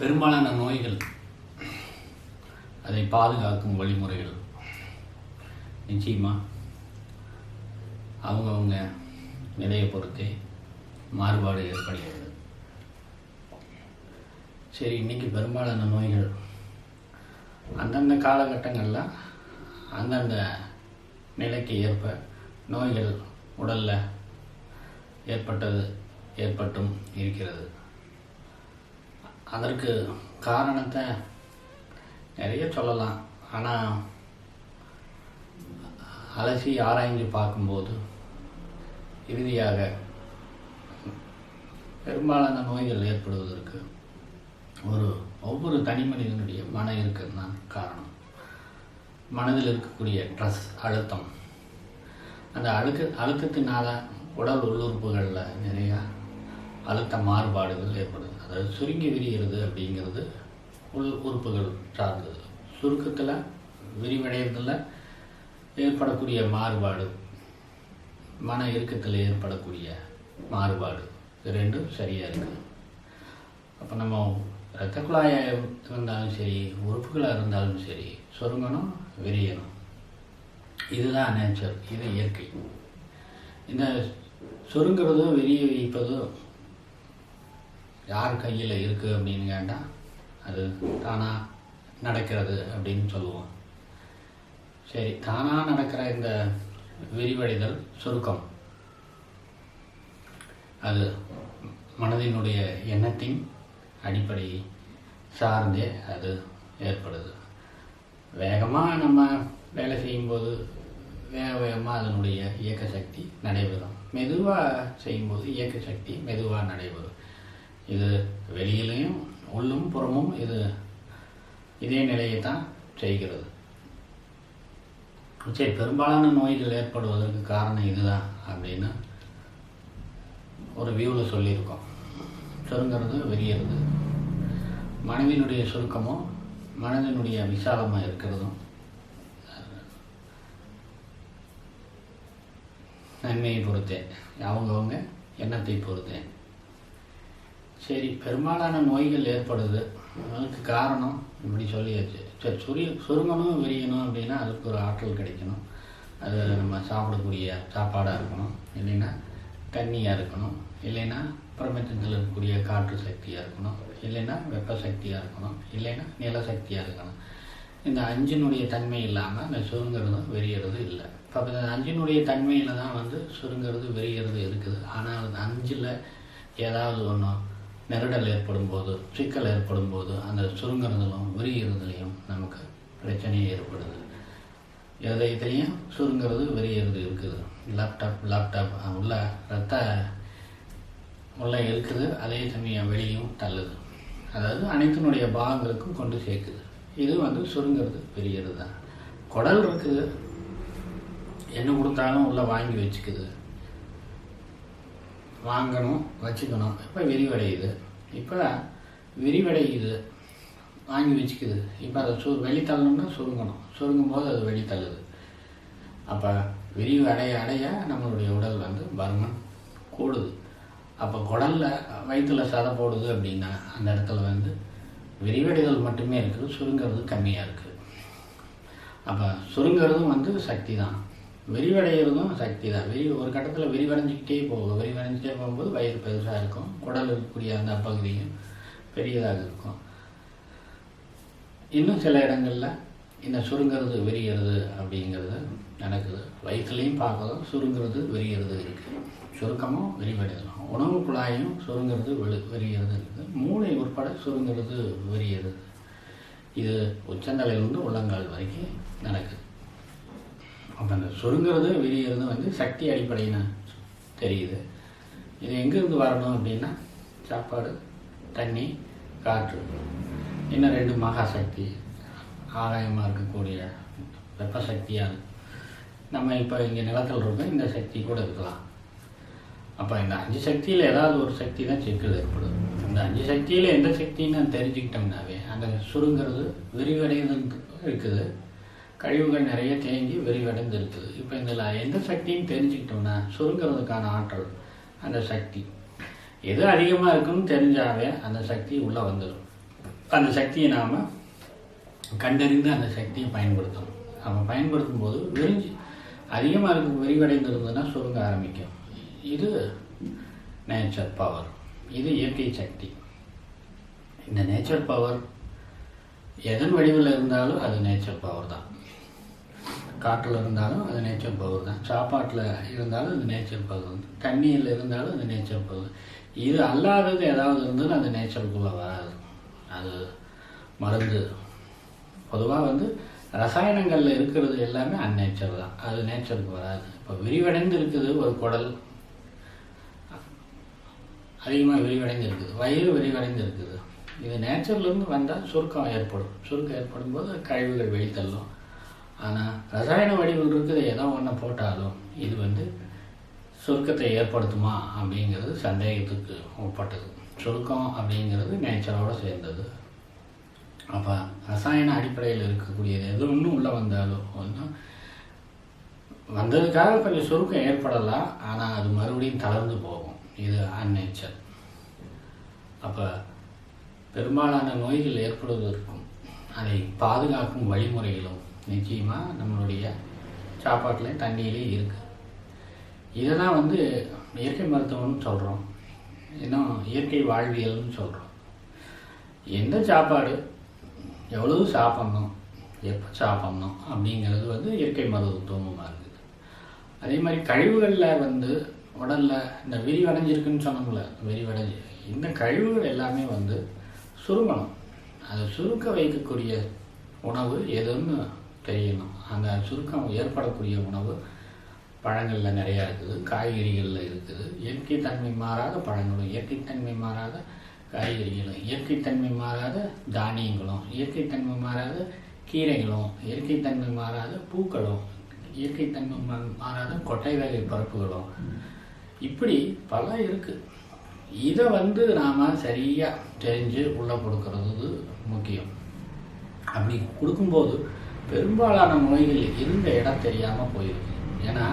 பெரும்பாலான நோய்கள் அதை பாதுகாக்கும் வழிமுறைகள். நிச்சயமாக அவங்கவுங்க நிலையை பொறுத்தே மாறுபாடு ஏற்படுகிறது. சரி இன்னைக்கு பெரும்பாலான நோய்கள் அந்தந்த காலகட்டங்களில் அந்தந்த நிலைக்கு ஏற்ப நோய்கள் உடலில் ஏற்பட்டது ஏற்பட்டும் இருக்கிறது. அதற்கு காரணத்தை நிறைய சொல்லலாம். ஆனால் அலசி ஆராய்ந்து பார்க்கும்போது இறுதியாக பெரும்பாலான நோய்கள் ஏற்படுவதற்கு ஒரு ஒவ்வொரு தனி மனிதனுடைய மன இருக்கிறது தான் காரணம். மனதில் இருக்கக்கூடிய ட்ரெஸ் அழுத்தம். அந்த அழுக்க அழுத்தத்தினால உடல் உள்ளுறுப்புகளில் நிறையா அழுத்த மாறுபாடுகள் ஏற்படுது. அதாவது சுருங்கி விரிகிறது அப்படிங்கிறது உள் உறுப்புகள் சார்ந்தது. சுருக்கத்தில் விரிவடைகிறதுல ஏற்படக்கூடிய மாறுபாடு மன இறுக்கத்தில் ஏற்படக்கூடிய மாறுபாடு இது ரெண்டும் சரியாக இருக்குது அப்போ நம்ம இரத்த குழாயாக இருந்தாலும் சரி உறுப்புகளாக இருந்தாலும் சரி சுருங்கணும் விரியணும். இதுதான் நேச்சர் இது இயற்கை. இந்த சுருங்கிறதும் விரிய வைப்பதும் யார் கையில் இருக்குது அப்படின்னு கேட்டால் அது தானாக நடக்கிறது அப்படின்னு சொல்லுவோம். சரி தானாக நடக்கிற இந்த விரிவடைதல் சுருக்கம். அது மனதினுடைய எண்ணத்தின் அடிப்படை சார்ந்தே அது ஏற்படுது. வேகமாக நம்ம வேலை செய்யும்போது வேக வேகமாக அதனுடைய இயக்க சக்தி நடைபெறும். மெதுவாக செய்யும்போது இயக்க சக்தி மெதுவாக நடைபெறும். இது வெளியிலையும் உள்ளும் புறமும் இது இதே நிலையை தான் செய்கிறது. சரி பெரும்பாலான நோய்கள் ஏற்படுவதற்கு காரணம் இதுதான் அப்படின்னு ஒரு வியூவில் சொல்லியிருக்கோம். சுருங்கிறது வெறியறது. மனதினுடைய சுருக்கமும் மனதினுடைய விசாலமாக இருக்கிறதும் நன்மையை பொறுத்தே. அவங்கவுங்க எண்ணத்தை பொறுத்தேன் சரி பெரும்பாலான நோய்கள் ஏற்படுது. அதுக்கு காரணம் இப்படி சொல்லியாச்சு. சரி சுரி சுருங்கணும் விரியணும் அப்படின்னா அதுக்கு ஒரு ஆற்றல் கிடைக்கணும். அது நம்ம சாப்பிடக்கூடிய சாப்பாடாக இருக்கணும். இல்லைன்னா தண்ணியாக இருக்கணும். இல்லைன்னா பிரபஞ்சத்தில் இருக்கக்கூடிய காற்று சக்தியாக இருக்கணும். இல்லைன்னா வெப்ப சக்தியாக இருக்கணும். இல்லைன்னா நில சக்தியாக இருக்கணும். இந்த அஞ்சினுடைய தன்மை இல்லாமல் அந்த சுருங்கிறதும் வெறியறது இல்லை. இப்போ இந்த அஞ்சினுடைய தன்மையில் தான் வந்து சுருங்கிறது வெறியறது இருக்குது. ஆனால் அந்த அஞ்சில் ஏதாவது ஒன்று நெருடல் ஏற்படும் போது சிக்கல் ஏற்படும் போது அந்த சுருங்கிறதுலும் விரிகிறதுலையும் நமக்கு பிரச்சனை ஏற்படுது. இதயத்திலையும் சுருங்கிறது விரிகிறது இருக்குது. லேப்டாப் லேப்டாப் உள்ள ரத்த உள்ளே இருக்குது. அதே சமயம் வெளியும் தள்ளுது. அதாவது அனைத்தினுடைய பாகங்களுக்கும் கொண்டு சேர்க்குது. இது வந்து சுருங்கிறது பெரியது தான் குடல் இருக்குது. என்ன கொடுத்தாலும் உள்ளே வாங்கி வச்சுக்குது. வாங்கணும் வச்சுக்கணும். இப்போ விரிவடையுது? இப்போ விரிவடையுது. வாங்கி வச்சுக்குது. இப்போ அதை சு வெளித்தள்ளணும்னா சுருங்கணும். சுருங்கும் போது அது வெளி தள்ளுது. அப்போ விரிவு அடைய அடைய நம்மளுடைய உடல் வந்து பருமன் கூடுது. அப்போ குடலில் வயிற்றில் சதை போடுது அப்படின்னா அந்த இடத்துல வந்து விரிவடைதல் மட்டுமே இருக்குது. சுருங்கிறது கம்மியாக இருக்குது அப்போ சுருங்கிறதும் வந்து சக்தி தான். விரிவடைகிறதும் சக்தி தான். விரி ஒரு கட்டத்தில் விரிவடைஞ்சிக்கிட்டே போகும். விரிவடைஞ்சிட்டே போகும்போது வயிறு பெருசாக இருக்கும். குடல் இருக்கக்கூடிய அந்த பகுதியும் பெரியதாக இருக்கும். இன்னும் சில இடங்களில் இந்த சுருங்கிறது விரிகிறது அப்படிங்கிறது நடக்குது. வயிற்றுலையும் பார்க்கறதும் சுருங்கிறது விரிகிறது இருக்குது சுருக்கமும் விரிவடைதலும் உணவு குழாயும் சுருங்கிறது வெளி விரிகிறது இருக்குது மூளை உட்பட சுருங்கிறது விரிகிறது இது உச்சந்தலையிலிருந்து உள்ளங்கால் வரைக்கும் நடக்குது. அப்போ அந்த சுருங்கிறது விரிகிறது வந்து சக்தி அடிப்படையின தெரியுது. இது எங்கேருந்து வரணும் அப்படின்னா சாப்பாடு தண்ணி காற்று. இன்னும் ரெண்டு மகாசக்தி ஆதாயமாக இருக்கக்கூடிய வெப்ப சக்தியாக நம்ம இப்போ இங்கே நிலத்தில் இருக்கோம் இந்த சக்தி கூட இருக்கலாம். அப்போ இந்த அஞ்சு சக்தியில் ஏதாவது ஒரு சக்தி தான் சிக்கல் ஏற்படும். அந்த அஞ்சு சக்தியில் எந்த சக்தின்னு தெரிஞ்சுக்கிட்டோம்னாவே அந்த சுருங்கிறது விரிவடைந்து இருக்குது. கழிவுகள் நிறைய தேங்கி விரிவடைந்து இருக்குது இப்போ இதில் எந்த சக்தின்னு தெரிஞ்சுக்கிட்டோம்னா சுருங்கிறதுக்கான ஆற்றல் அந்த சக்தி. எது அதிகமாக இருக்குன்னு தெரிஞ்சாவே அந்த சக்தி உள்ளே வந்துடும் அந்த சக்தியை நாம் கண்டறிந்து அந்த சக்தியை பயன்படுத்தணும். நம்ம பயன்படுத்தும் போது விரிஞ்சு அதிகமாக இருக்கு விரிவடைந்து இருந்ததுன்னா சுருங்க ஆரம்பிக்கும். இது நேச்சர் பவர் இது இயற்கை சக்தி. இந்த நேச்சர் பவர் எதன் வடிவில் இருந்தாலும் அது நேச்சர் பவர் தான். காற்றில் இருந்தாலும் அது நேச்சர் பவர் தான். சாப்பாட்டில் இருந்தாலும் அது நேச்சர் பவர் தான். தண்ணியில் இருந்தாலும் அது நேச்சர் பவர் இது அல்லாதது ஏதாவது இருந்ததுன்னா அது நேச்சருக்குள்ளே வராது. அது மருந்து. பொதுவாக வந்து ரசாயனங்களில் இருக்கிறது எல்லாமே அந்நேச்சர் தான். அது நேச்சருக்கு வராது. இப்போ விரிவடைந்து இருக்குது ஒரு குடல். அதிகமாக விரிவடைந்து இருக்குது வயிறு விரிவடைந்து இருக்குது இது நேச்சர்லேருந்து வந்தால் சுருக்கம் ஏற்படும். சுருக்கம் ஏற்படும் போது கழிவுகள் வெளித்தள்ளும். ஆனால் ரசாயன வடிவில் இருக்குது ஏதோ ஒன்று போட்டாலும் இது வந்து சுருக்கத்தை ஏற்படுத்துமா அப்படிங்கிறது சந்தேகத்துக்கு உட்பட்டது. சுருக்கம் அப்படிங்கிறது நேச்சரோடு சேர்ந்தது. அப்போ ரசாயன அடிப்படையில் இருக்கக்கூடியது எது ஒன்றும் உள்ளே வந்தாலும் ஒன்றும் வந்ததுக்காக கொஞ்சம் சுருக்கம் ஏற்படலாம் ஆனால் அது மறுபடியும் தளர்ந்து போகும். இது அந்நேச்சர் அப்போ பெரும்பாலான நோய்கள் ஏற்படுவதற்கும் அதை பாதுகாக்கும் வழிமுறைகளும் நிச்சயமாக நம்மளுடைய சாப்பாட்டிலையும் தண்ணியிலையும் இருக்குது இதை தான் வந்து இயற்கை மருத்துவம்னு சொல்கிறோம் இன்னும் இயற்கை வாழ்வியல்னு சொல்கிறோம் எந்த சாப்பாடு எவ்வளவு சாப்பிட்ணும் எப்போ சாப்பிட்ணும் அப்படிங்கிறது வந்து இயற்கை மருத்துவமாக இருக்குது. அதே மாதிரி கழிவுகளில் வந்து உடலில் இந்த விரிவடைஞ்சிருக்குன்னு சொன்னோம்ல விரிவடைஞ்சு. இந்த கழிவுகள் எல்லாமே வந்து சுருங்கணும். அதை சுருக்க வைக்கக்கூடிய உணவு எதுன்னு தெரியணும் அந்த சுருக்கம் ஏற்படக்கூடிய உணவு பழங்களில் நிறையா இருக்குது. காய்கறிகளில் இருக்குது. இயற்கை தன்மை மாறாத பழங்களும் இயற்கை தன்மை மாறாத காய்கறிகளும் இயற்கை தன்மை மாறாத தானியங்களும் இயற்கை தன்மை மாறாத கீரைகளும் இயற்கை தன்மை மாறாத பூக்களும் இயற்கை தன்மை மாறாத கொட்டை வகை பருப்புகளும். இப்படி பல இருக்குது இதை வந்து நாம் சரியாக தெரிஞ்சு உள்ளே கொடுக்கறது முக்கியம். அப்படி கொடுக்கும்போது பெரும்பாலான நோய்கள் இருந்த இடம் தெரியாமல் போயிருக்கு. ஏன்னா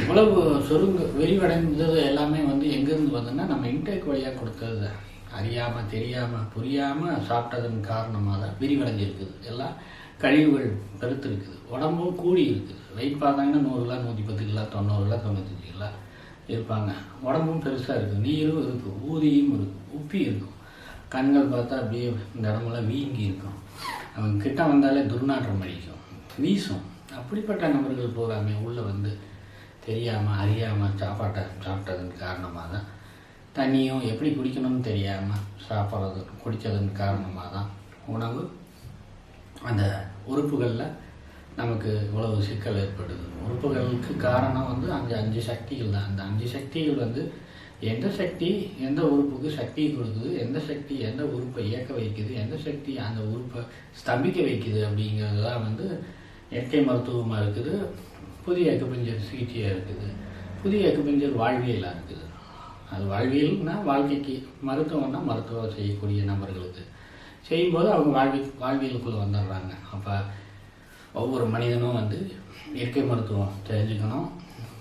இவ்வளவு சொருங்கு விரிவடைந்தது எல்லாமே வந்து எங்கேருந்து வந்ததுன்னா நம்ம இன்டேக் வழியாக கொடுக்கறது தான் அறியாமல் தெரியாமல் புரியாமல் சாப்பிட்டதன் காரணமாக தான் விரிவடைஞ்சிருக்குது. எல்லாம் கழிவுகள் பெருத்திருக்குது. உடம்பும் கூடி இருக்குது வெயிட் பார்த்தாங்கன்னா நூறு கிலோ நூற்றி பத்து கிலோ தொண்ணூறு கிலோ தொண்ணூத்தஞ்சு கிலோ இருப்பாங்க. உடம்பும் பெருசாக இருக்குது நீரும் இருக்கும் ஊதியும் இருக்கும் உப்பி இருக்கும். கண்கள் பார்த்தா அப்படியே இந்த இடமெல்லாம் வீங்கி இருக்கும். அவங்க கிட்ட வந்தாலே துர்நாற்றம் அடிக்கும். வீசும். அப்படிப்பட்ட நபர்கள் பூராமே உள்ளே வந்து தெரியாமல் அறியாமல் சாப்பாட்டை சாப்பிட்டதன் காரணமாக தான். தண்ணியும் எப்படி குடிக்கணும்னு தெரியாமல் சாப்பிட்றது குடித்ததன் காரணமாக தான் உணவு. அந்த உறுப்புகளில் நமக்கு இவ்வளவு சிக்கல் ஏற்படுது. உறுப்புகளுக்கு காரணம் வந்து அந்த அஞ்சு சக்திகள் தான். அந்த அஞ்சு சக்திகள் வந்து எந்த சக்தி எந்த உறுப்புக்கு சக்தி கொடுக்குது? எந்த சக்தி எந்த உறுப்பை இயக்க வைக்குது? எந்த சக்தி அந்த உறுப்பை ஸ்தம்பிக்க வைக்குது அப்படிங்கிறது தான் வந்து இயற்கை மருத்துவமாக இருக்குது. புதிய அக்குபஞ்சர் சிகிச்சையாக இருக்குது. புதிய அக்குபஞ்சர் வாழ்வியலாக இருக்குது. அது வாழ்வியல்னா வாழ்க்கைக்கு மருத்துவம்னா மருத்துவம் செய்யக்கூடிய நபர்களுக்கு. செய்யும்போது அவங்க வாழ்வி வாழ்வியலுக்குள்ளே வந்துடுறாங்க. அப்போ ஒவ்வொரு மனிதனும் வந்து இயற்கை மருத்துவம் தெரிஞ்சுக்கணும்.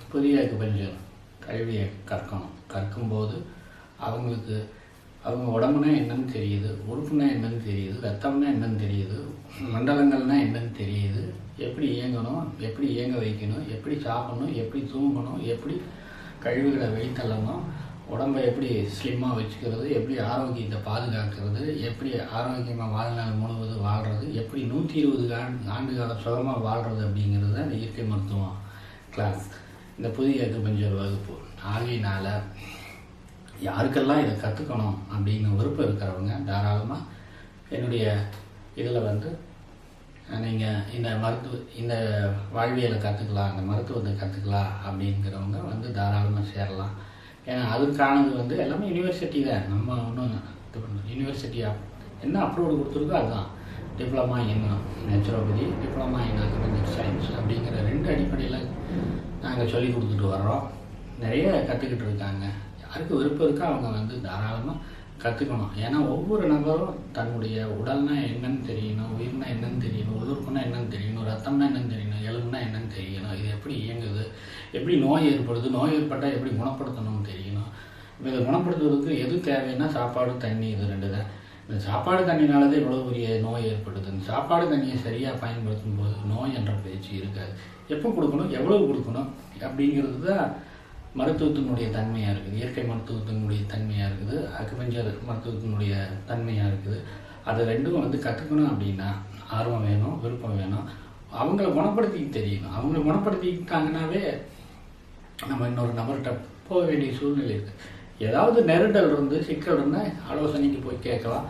புதிய அக்குபஞ்சர் கல்வியை கற்கணும். கற்கும்போது அவங்களுக்கு அவங்க உடம்புனா என்னன்னு தெரியுது உறுப்புனா என்னன்னு தெரியுது ரத்தம்னா என்னன்னு தெரியுது மண்டலங்கள்னா என்னன்னு தெரியுது எப்படி இயங்கணும் எப்படி இயங்க வைக்கணும் எப்படி சாப்பிடணும் எப்படி தூங்கணும் எப்படி கழிவுகளை வெளித்தள்ளணும் உடம்பை எப்படி ஸ்லிம்மாக வச்சுக்கிறது எப்படி ஆரோக்கியத்தை பாதுகாக்கிறது எப்படி ஆரோக்கியமாக வாழ்நாள் முழுவதும் வாழ்கிறது எப்படி நூற்றி இருபது ஆண்டு ஆண்டு காலம் சுகமாக வாழ்கிறது அப்படிங்கிறது தான் இந்த இயற்கை மருத்துவம் கிளாஸ் இந்த புதிய அக்குபஞ்சர் வகுப்பு. ஆகையினால் யாருக்கெல்லாம் இதை கற்றுக்கணும் அப்படின்னு விருப்பம் இருக்கிறவங்க தாராளமாக என்னுடைய இதில் வந்து நீங்கள் இந்த மருத்துவ இந்த வாழ்வியலை கற்றுக்கலாம் இந்த மருத்துவத்தை கற்றுக்கலாம் அப்படிங்கிறவங்க வந்து தாராளமாக சேரலாம். ஏன்னா அதுக்கானது வந்து எல்லாமே யூனிவர்சிட்டி தான். நம்ம ஒன்றும் இது பண்ண யூனிவர்சிட்டி என்ன அப்ரூவல் கொடுத்துருக்கோ அதுதான். Diploma in naturopathy diploma in agriculture science அப்படிங்கிற ரெண்டு அடிப்படையில் நாங்கள் சொல்லி கொடுத்துட்டு வர்றோம். நிறைய கற்றுக்கிட்டு இருக்காங்க. யாருக்கு விருப்பம் இருக்கோ அவங்க வந்து தாராளமாக கற்றுக்கணும் ஏன்னா ஒவ்வொரு நபரும் தன்னுடைய உடல்னா என்னன்னு தெரியணும் உயிர்னா என்னன்னு தெரியணும் உதிர்ப்புனா என்னன்னு தெரியணும் ரத்தம்னா என்னன்னு தெரியணும் எலும்புனா என்னன்னு தெரியணும் இது எப்படி இயங்குது எப்படி நோய் ஏற்படுது நோய் ஏற்பட்டால் எப்படி குணப்படுத்தணும்னு தெரியணும். இப்போ இதை குணப்படுத்துவதற்கு எது தேவைன்னா சாப்பாடு தண்ணி இது ரெண்டு தான். இந்த சாப்பாடு தண்ணினாலதான் இவ்வளோ பெரிய நோய் ஏற்படுது. இந்த சாப்பாடு தண்ணியை சரியாக பயன்படுத்தும் போது நோய் என்ற பேச்சு இருக்காது. எப்போ கொடுக்கணும்? எவ்வளவு கொடுக்கணும்? அப்படிங்கிறது தான் மருத்துவத்தினுடைய தன்மையாக இருக்குது. இயற்கை மருத்துவத்தினுடைய தன்மையாக இருக்குது. அக்குபஞ்சர் மருத்துவத்தினுடைய தன்மையாக இருக்குது. அது ரெண்டும் வந்து கற்றுக்கணும் அப்படின்னா ஆர்வம் வேணும் விருப்பம் வேணும். அவங்கள குணப்படுத்திக்க தெரியணும். அவங்கள குணப்படுத்திக்கிட்டாங்கன்னாவே நம்ம இன்னொரு நபர்கிட்ட போக வேண்டிய சூழ்நிலை இருக்குது ஏதாவது நெருடல் இருந்து சிக்கல் இருந்தால் ஆலோசனைக்கு போய் கேட்கலாம்.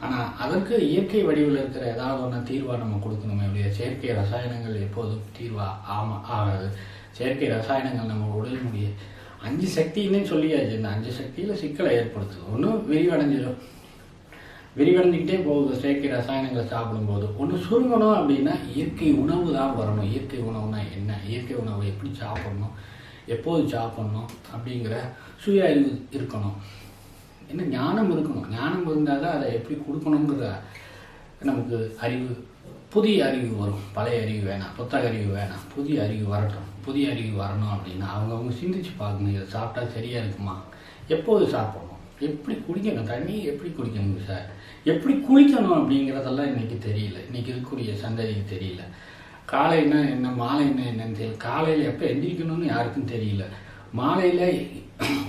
ஆனால் அதற்கு இயற்கை வடிவில் இருக்கிற ஏதாவது ஒன்று தீர்வாக நம்ம கொடுக்கணுமே இல்லையா செயற்கை ரசாயனங்கள் எப்போதும் தீர்வா ஆமாம் ஆகாது. செயற்கை ரசாயனங்கள் நம்ம உடல் முடிய அஞ்சு சக்தின்னு சொல்லியாச்சு. இந்த அஞ்சு சக்தியில் சிக்கலை ஏற்படுத்துது. ஒன்றும் விரிவடைஞ்சிடும். விரிவடைஞ்சிக்கிட்டே போகுது. செயற்கை ரசாயனங்களை சாப்பிடும்போது. ஒன்று சுருங்கணும் அப்படின்னா இயற்கை உணவு தான் வரணும். இயற்கை உணவுனா என்ன? இயற்கை உணவை எப்படி சாப்பிடணும்? எப்போது சாப்பிடணும் அப்படிங்கிற சுய அறிவு இருக்கணும். என்ன ஞானம் இருக்கணும்? ஞானம் இருந்தால் தான் அதை எப்படி கொடுக்கணுங்கிற நமக்கு அறிவு புதிய அறிவு வரும். பழைய அறிவு வேணாம் புத்தக அறிவு வேணாம். புதிய அறிவு வரட்டும். புதிய அறிவு வரணும் அப்படின்னா அவங்கவுங்க சிந்திச்சு பார்க்கணும் இதை சாப்பிட்டா சரியாக இருக்குமா? எப்போது சாப்பிடணும்? எப்படி குடிக்கணும்? தண்ணி எப்படி குடிக்கணுங்க சார் எப்படி குளிக்கணும் அப்படிங்கிறதெல்லாம் இன்றைக்கி தெரியல. இன்னைக்கு இருக்கக்கூடிய சந்ததிக்கு தெரியல. காலைன்னா என்ன மாலைன்னா என்னன்னு தெரியல. காலையில் எப்போ எந்திரிக்கணும்னு யாருக்கும் தெரியல. மாலையில்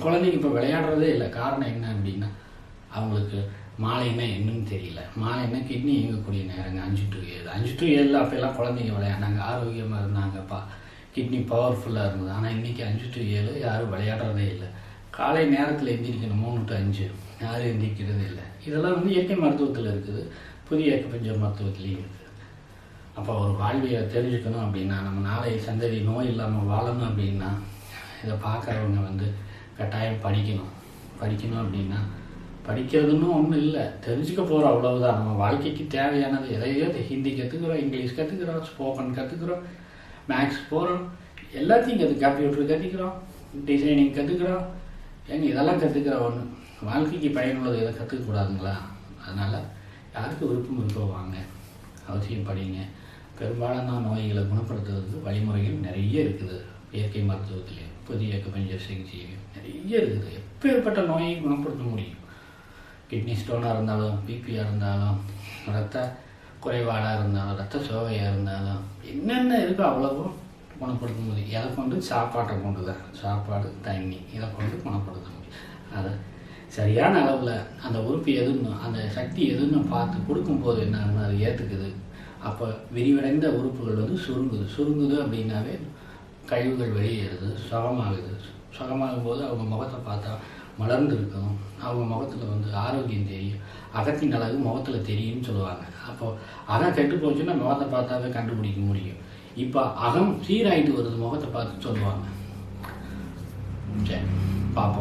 குழந்தைங்க இப்போ விளையாடுறதே இல்லை. காரணம் என்ன அப்படின்னா அவங்களுக்கு மாலைன்னா என்னன்னு தெரியல. மாலைன்னா கிட்னி இயங்கக்கூடிய நேரங்க. அஞ்சு டு ஏழு. அஞ்சு டு ஏழில் அப்போல்லாம் குழந்தைங்க விளையாடினாங்க. ஆரோக்கியமாக இருந்தாங்கப்பா. கிட்னி பவர்ஃபுல்லாக இருந்தது. ஆனால் இன்றைக்கி அஞ்சு டு ஏழு யாரும் விளையாடுறதே இல்லை. காலை நேரத்தில் எந்திரிக்கணும். மூணு டு அஞ்சு. யாரும் எந்திரிக்கிறதே இல்லை. இதெல்லாம் வந்து இயற்கை மருத்துவத்தில் இருக்குது. புதிய இயக்கப்பஞ்ச மருத்துவத்துலேயும் இருக்குது அப்போ ஒரு வாழ்வியை தெரிஞ்சுக்கணும் அப்படின்னா நம்ம நாளை சந்ததி நோய் இல்லாமல் வாழணும் அப்படின்னா இதை பார்க்குறவங்க வந்து கட்டாயம் படிக்கணும். படிக்கணும் அப்படின்னா படிக்கிறதுன்னு ஒன்றும் இல்லை. தெரிஞ்சுக்க போகிறோம் அவ்வளவுதான். நம்ம வாழ்க்கைக்கு தேவையானது எதையோ ஹிந்தி கற்றுக்குறோம் இங்கிலீஷ் கற்றுக்குறோம் ஸ்போக்கன் கற்றுக்குறோம் மேக்ஸ் போகிறோம் எல்லாத்தையும் கற்று கம்ப்யூட்டர் கற்றுக்குறோம் டிசைனிங் கற்றுக்குறோம் ஏங்க இதெல்லாம் கற்றுக்கிற ஒன்று வாழ்க்கைக்கு பயனுள்ளது எதை கற்றுக்கக்கூடாதுங்களா அதனால் யாருக்கு விருப்பம் இருக்கோ வாங்க அவசியம் படிங்க. பெரும்பாலான நோய்களை குணப்படுத்துவதற்கு வழிமுறைகள் நிறைய இருக்குது. இயற்கை மருத்துவத்திலையும் புதிய இயக்கப்பஞ்ச சிகிச்சையிலையும் நிறைய இருக்குது. எப்பேற்பட்ட நோயை குணப்படுத்த முடியும்? கிட்னி ஸ்டோனாக இருந்தாலும் பிபியாக இருந்தாலும் ரத்த குறைபாடாக இருந்தாலும் ரத்த சோகையாக இருந்தாலும் என்னென்ன இருக்கோ அவ்வளவும் குணப்படுத்த முடியும். எதை கொண்டு? சாப்பாட்டை கொண்டு தான். சாப்பாடு தண்ணி இதை கொண்டு குணப்படுத்த முடியும். அதை சரியான அளவில் அந்த உறுப்பு எதுன்னு அந்த சக்தி எதுன்னு பார்த்து கொடுக்கும்போது என்னன்னு அது ஏற்றுக்குது அப்போ விரிவடைந்த உறுப்புகள் வந்து சுருங்குது. சுருங்குது அப்படின்னாவே கழிவுகள் வெளியேறுது சுகமாகுது. சுகமாகும் போது அவங்க முகத்தை பார்த்தா மலர்ந்து இருக்கும் அவங்க முகத்தில் வந்து ஆரோக்கியம் தெரியும். அகத்தின் அழகு முகத்தில் தெரியும்னு சொல்லுவாங்க. அப்போது அகம் கெட்டு போச்சுன்னா முகத்தை பார்த்தாவே கண்டுபிடிக்க முடியும். இப்போ அகம் சீராயிட்டு வருது முகத்தை பார்த்து சொல்லுவாங்க. சரி பார்ப்போம்.